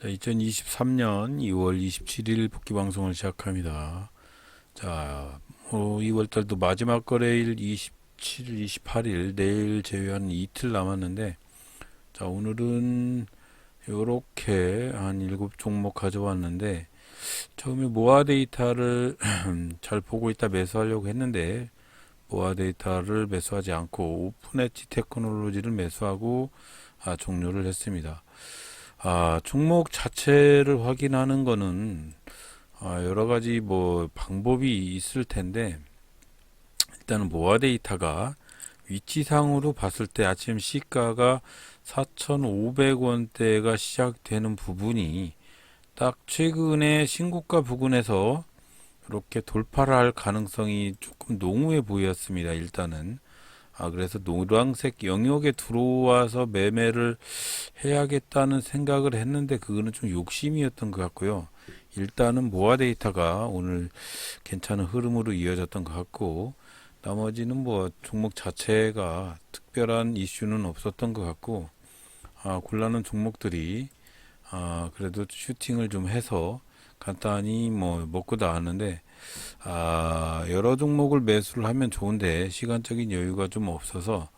자, 2023년 2월 27일 복귀 방송을 시작합니다. 자, 뭐 2월 달도 마지막 거래일 27일, 28일 내일 제외한 이틀 남았는데 자, 오늘은 요렇게 한 7종목 가져왔는데 처음에 모아 데이터를 잘 보고 있다 매수하려고 했는데 모아 데이터를 매수하지 않고 오픈 엣지 테크놀로지를 매수하고 아, 종료를 했습니다. 아, 종목 자체를 확인하는 거는 아, 여러 가지 뭐 방법이 있을 텐데 일단은 모아 데이터가 위치상으로 봤을 때 아침 시가가 4,500원대가 시작되는 부분이 딱 최근에 신고가 부근에서 이렇게 돌파를 할 가능성이 조금 농후해 보였습니다. 일단은 아 그래서 노란색 영역에 들어와서 매매를 해야겠다는 생각을 했는데 그거는 좀 욕심이었던 것 같고요. 일단은 모아 데이터가 오늘 괜찮은 흐름으로 이어졌던 것 같고 나머지는 뭐 종목 자체가 특별한 이슈는 없었던 것 같고 아 곤란한 종목들이 아 그래도 슈팅을 좀 해서 간단히 뭐 먹고 나왔는데 아 여러 종목을 매수를 하면 좋은데 시간적인 여유가 좀 없어서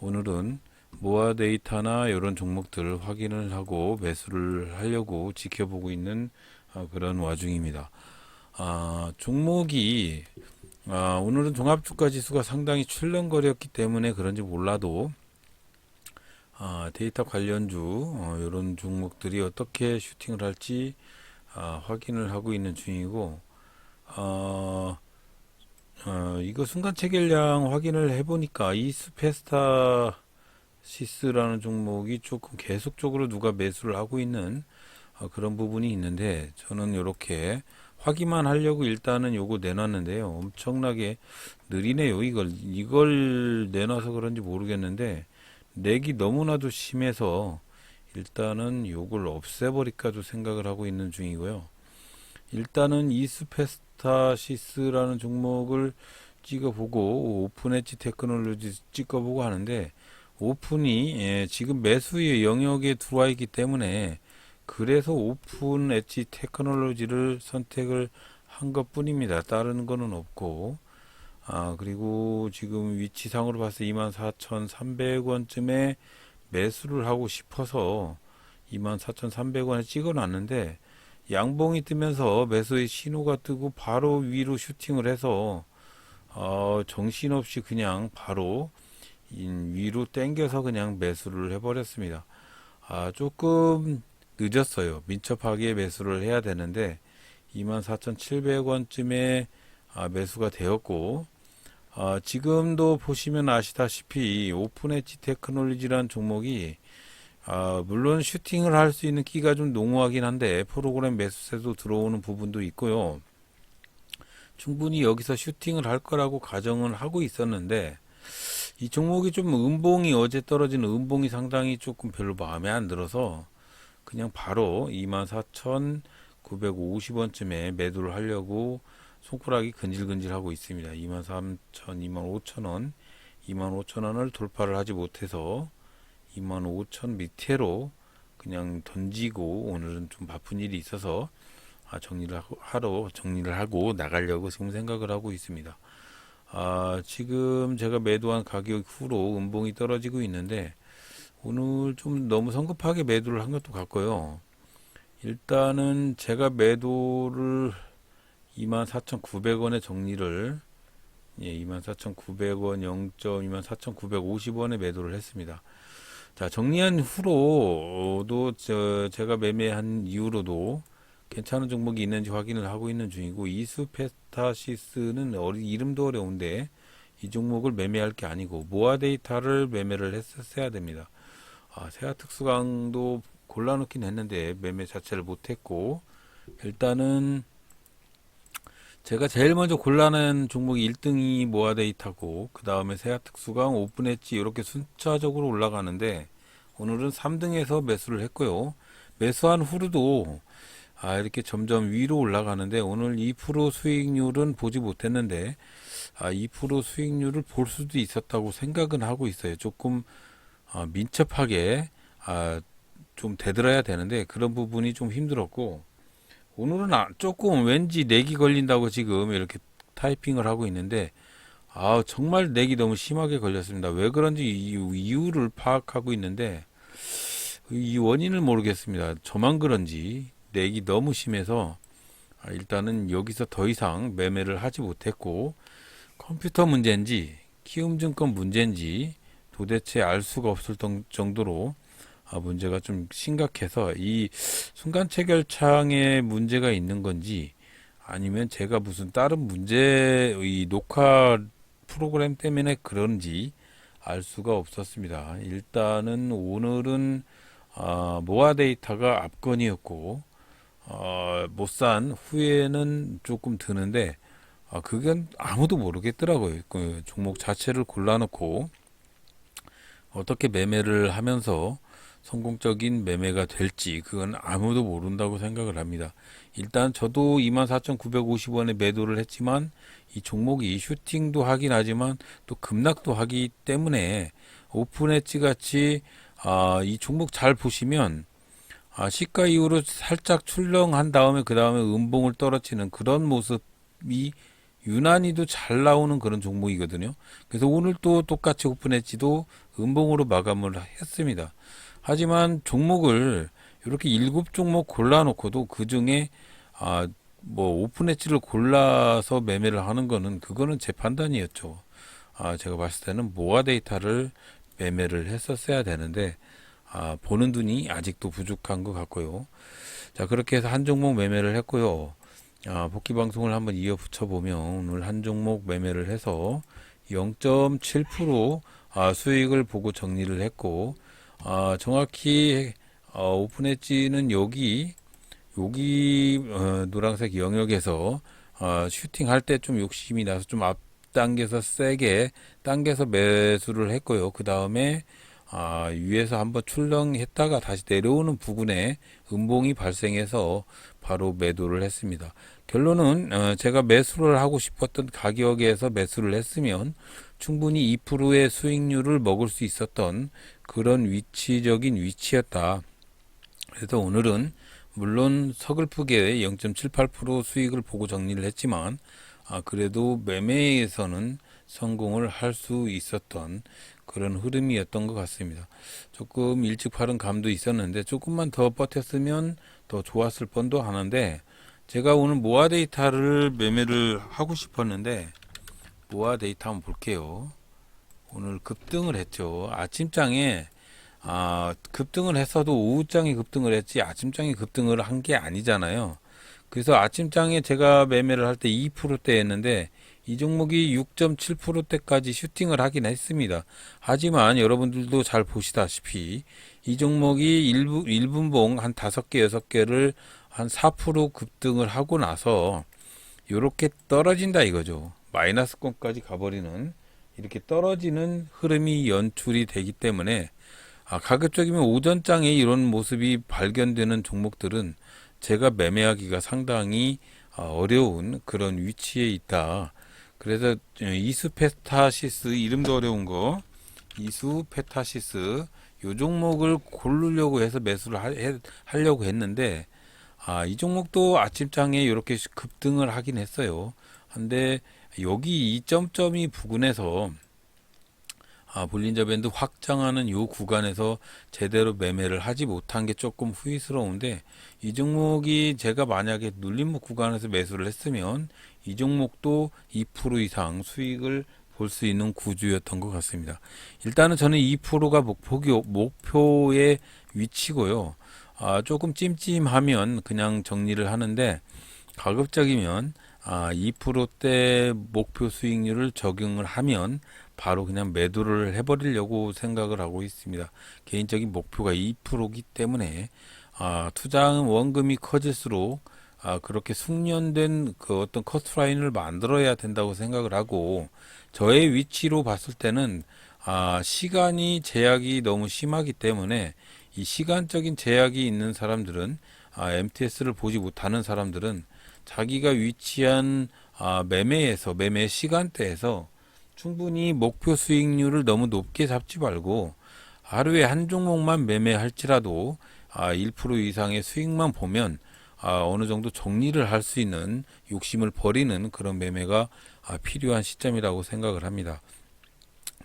오늘은 모아 데이터나 이런 종목들을 확인을 하고 매수를 하려고 지켜보고 있는 아, 그런 와중입니다. 아, 종목이 아, 오늘은 종합주가 지수가 상당히 출렁거렸기 때문에 그런지 몰라도 아, 데이터 관련주 어, 이런 종목들이 어떻게 슈팅을 할지 아, 확인을 하고 있는 중이고 어, 어, 이거 순간 체결량 확인을 해보니까 이스페스타 시스라는 종목이 조금 계속적으로 누가 매수를 하고 있는 어, 그런 부분이 있는데 저는 이렇게 확인만 하려고 일단은 요거 내놨는데요. 엄청나게 느리네요. 이걸 이걸 내놔서 그런지 모르겠는데 렉이 너무나도 심해서 일단은 요걸 없애버릴까도 생각을 하고 있는 중이고요. 일단은 이스페스 타시스라는 종목을 찍어보고 오픈 엣지 테크놀로지 찍어보고 하는데 오픈이 예, 지금 매수의 영역에 들어와 있기 때문에 그래서 오픈 엣지 테크놀로지를 선택을 한 것뿐입니다. 다른 거는 없고 아 그리고 지금 위치상으로 때 24,300원쯤에 매수를 하고 싶어서 24,300원에 찍어놨는데 양봉이 뜨면서 매수의 신호가 뜨고 바로 위로 슈팅을 해서 어, 정신없이 그냥 바로 인 위로 땡겨서 그냥 매수를 해버렸습니다. 아, 조금 늦었어요. 민첩하게 매수를 해야 되는데 24,700원쯤에 아, 매수가 되었고 아, 지금도 보시면 아시다시피 오픈 엣지 테크놀로지란 종목이 아, 물론 슈팅을 할 수 있는 끼가 좀 농후하긴 한데 프로그램 매수세도 들어오는 부분도 있고요. 충분히 여기서 슈팅을 할 거라고 가정을 하고 있었는데 이 종목이 좀 음봉이 어제 떨어진 음봉이 상당히 조금 별로 마음에 안 들어서 그냥 바로 24,950원쯤에 매도를 하려고 손가락이 근질근질하고 있습니다. 23,000, 25,000원, 25,000원을 돌파를 하지 못해서 25,000 밑으로 그냥 던지고 오늘은 좀 바쁜 일이 있어서 아, 정리를 하러 정리를 하고 나가려고 지금 생각을 하고 있습니다. 아, 지금 제가 매도한 가격 후로 음봉이 떨어지고 있는데 오늘 좀 너무 성급하게 매도를 한 것도 같고요. 일단은 제가 매도를 24,900원에 정리를 예, 24,900원 0.24,950원에 매도를 했습니다. 자, 정리한 후로도 저 제가 매매한 이후로도 괜찮은 종목이 있는지 확인을 하고 있는 중이고 이스페타시스는 어리, 이름도 어려운데 이 종목을 매매할 게 아니고 모아 데이터를 매매를 했어야 됩니다. 아, 세아 특수강도 골라놓긴 했는데 매매 자체를 못했고 일단은 제가 제일 먼저 골라낸 종목이 1등이 모아 데이터고 그 다음에 세아 특수강 오픈 엣지 이렇게 순차적으로 올라가는데 오늘은 3등에서 매수를 했고요. 매수한 후로도 아, 이렇게 점점 위로 올라가는데 오늘 2% 수익률은 보지 못했는데 아, 2% 수익률을 볼 수도 있었다고 생각은 하고 있어요. 조금 아, 민첩하게 아, 좀 되들어야 되는데 그런 부분이 좀 힘들었고 오늘은 아- 조금 왠지 내기 걸린다고 지금 이렇게 타이핑을 하고 있는데 아 정말 내기 너무 심하게 걸렸습니다. 왜 그런지 이유, 이유를 파악하고 있는데 이 원인을 모르겠습니다. 저만 그런지 내기 너무 심해서 아, 일단은 여기서 더 이상 매매를 하지 못했고 컴퓨터 문제인지 키움증권 문제인지 도대체 알 수가 없을 정- 정도로 아, 문제가 좀 심각해서 이 순간 체결창에 문제가 있는 건지 아니면 제가 무슨 다른 문제 이 녹화 프로그램 때문에 그런지 알 수가 없었습니다. 일단은 오늘은 아, 모아 데이터가 압권이었고 어, 못산 후에는 조금 드는데 아, 그건 아무도 모르겠더라고요. 그 종목 자체를 골라놓고 어떻게 매매를 하면서 성공적인 매매가 될지 그건 아무도 모른다고 생각을 합니다. 일단 저도 24,950원에 매도를 했지만 이 종목이 슈팅도 하긴 하지만 또 급락도 하기 때문에 오픈 엣지 같이 아, 이 종목 잘 보시면 아, 시가 이후로 살짝 출렁한 다음에 그 다음에 음봉을 떨어지는 그런 모습이 유난히도 잘 나오는 그런 종목이거든요. 그래서 오늘 또 똑같이 오픈 엣지도 음봉으로 마감을 했습니다. 하지만 종목을 이렇게 일곱 종목 골라놓고도 그 중에 아, 뭐 오픈 엣지를 골라서 매매를 하는 거는 그거는 제 판단이었죠. 아, 제가 봤을 때는 모아 데이터를 매매를 했었어야 되는데 아, 보는 눈이 아직도 부족한 것 같고요. 자, 그렇게 해서 한 종목 매매를 했고요. 아, 복귀 방송을 한번 이어 붙여 보면 오늘 한 종목 매매를 해서 0.7% 아, 수익을 보고 정리를 했고, 아, 정확히 어, 오픈 엣지는 여기 여기 어, 노란색 영역에서 어, 슈팅 할 때 좀 욕심이 나서 좀 앞당겨서 세게 당겨서 매수를 했고요. 그 다음에 아, 위에서 한번 출렁했다가 다시 내려오는 부분에 음봉이 발생해서 바로 매도를 했습니다. 결론은 어, 제가 매수를 하고 싶었던 가격에서 매수를 했으면 충분히 2%의 수익률을 먹을 수 있었던 그런 위치적인 위치였다. 그래서 오늘은 물론 서글프게 0.78% 수익을 보고 정리를 했지만 아, 그래도 매매에서는 성공을 할 수 있었던 그런 흐름이었던 것 같습니다. 조금 일찍 팔은 감도 있었는데 조금만 더 버텼으면 더 좋았을 뻔도 하는데 제가 오늘 모아 데이터를 매매를 하고 싶었는데 모아 데이터 한번 볼게요. 오늘 급등을 했죠. 아침장에 아, 급등을 했어도 오후장에 급등을 했지 아침장에 급등을 한 게 아니잖아요. 그래서 아침장에 제가 매매를 할 때 2%대였는데 이 종목이 6.7%대까지 슈팅을 하긴 했습니다. 하지만 여러분들도 잘 보시다시피 이 종목이 1분, 1분봉 한 5개, 6개를 한 4% 급등을 하고 나서 이렇게 떨어진다 이거죠. 마이너스권까지 가버리는 이렇게 떨어지는 흐름이 연출이 되기 때문에 아, 가급적이면 오전장에 이런 모습이 발견되는 종목들은 제가 매매하기가 상당히 아, 어려운 그런 위치에 있다. 그래서 이수페타시스 이름도 어려운 거 이수페타시스 요 종목을 고르려고 해서 매수를 하, 해, 하려고 했는데 아, 이 종목도 아침장에 이렇게 급등을 하긴 했어요. 근데 여기 이 점점이 부근에서 아, 볼린저 밴드 확장하는 요 구간에서 제대로 매매를 하지 못한 게 조금 후회스러운데 이 종목이 제가 만약에 눌림목 구간에서 매수를 했으면 이 종목도 2% 이상 수익을 볼 수 있는 구조였던 것 같습니다. 일단은 저는 2%가 목표, 목표의 위치고요. 아, 조금 찜찜하면 그냥 정리를 하는데 가급적이면 아, 2%대 목표 수익률을 적용을 하면 바로 그냥 매도를 해버리려고 생각을 하고 있습니다. 개인적인 목표가 2%이기 때문에 아, 투자은 원금이 커질수록 아, 그렇게 숙련된 그 어떤 커트라인을 만들어야 된다고 생각을 하고 저의 위치로 봤을 때는 아, 시간이 제약이 너무 심하기 때문에 이 시간적인 제약이 있는 사람들은 아, MTS를 보지 못하는 사람들은 자기가 위치한 아, 매매에서 매매 시간대에서 충분히 목표 수익률을 너무 높게 잡지 말고 하루에 한 종목만 매매할지라도 아, 1% 이상의 수익만 보면 아, 어느 정도 정리를 할 수 있는 욕심을 버리는 그런 매매가 아, 필요한 시점이라고 생각을 합니다.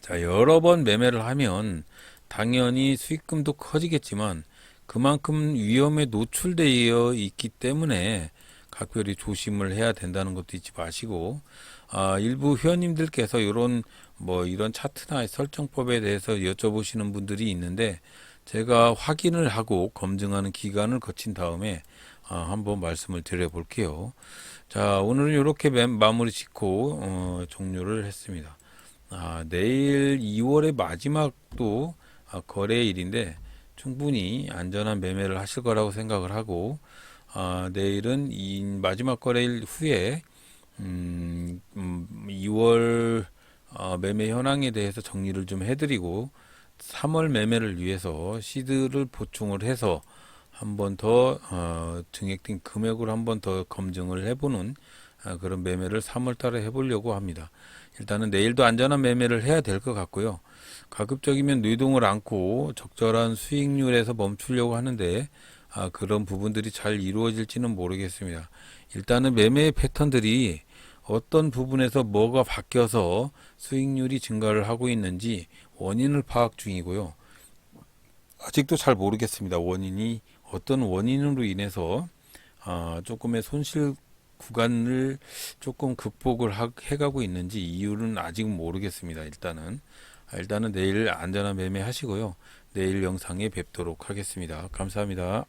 자, 여러 번 매매를 하면 당연히 수익금도 커지겠지만 그만큼 위험에 노출되어 있기 때문에 각별히 조심을 해야 된다는 것도 잊지 마시고 아, 일부 회원님들께서 이런 뭐 이런 차트나 설정법에 대해서 여쭤보시는 분들이 있는데 제가 확인을 하고 검증하는 기간을 거친 다음에 아, 한번 말씀을 드려 볼게요. 자, 오늘은 이렇게 마무리 짓고 어, 종료를 했습니다. 아, 내일 2월의 마지막도 아, 거래일인데 충분히 안전한 매매를 하실 거라고 생각을 하고 아, 내일은 이 마지막 거래일 후에 음, 음, 2월 어, 매매 현황에 대해서 정리를 좀 해드리고 3월 매매를 위해서 시드를 보충을 해서 한 번 더 어, 증액된 금액을 한 번 더 검증을 해보는 아, 그런 매매를 3월 달에 해보려고 합니다. 일단은 내일도 안전한 매매를 해야 될 것 같고요. 가급적이면 뇌동을 않고 적절한 수익률에서 멈추려고 하는데 아, 그런 부분들이 잘 이루어질지는 모르겠습니다. 일단은 매매 패턴들이 어떤 부분에서 뭐가 바뀌어서 수익률이 증가를 하고 있는지 원인을 파악 중이고요. 아직도 잘 모르겠습니다. 원인이 어떤 원인으로 인해서 아, 조금의 손실 구간을 조금 극복을 하- 해가고 있는지 이유는 아직 모르겠습니다. 일단은 아, 일단은 내일 안전한 매매 하시고요. 내일 영상에 뵙도록 하겠습니다. 감사합니다.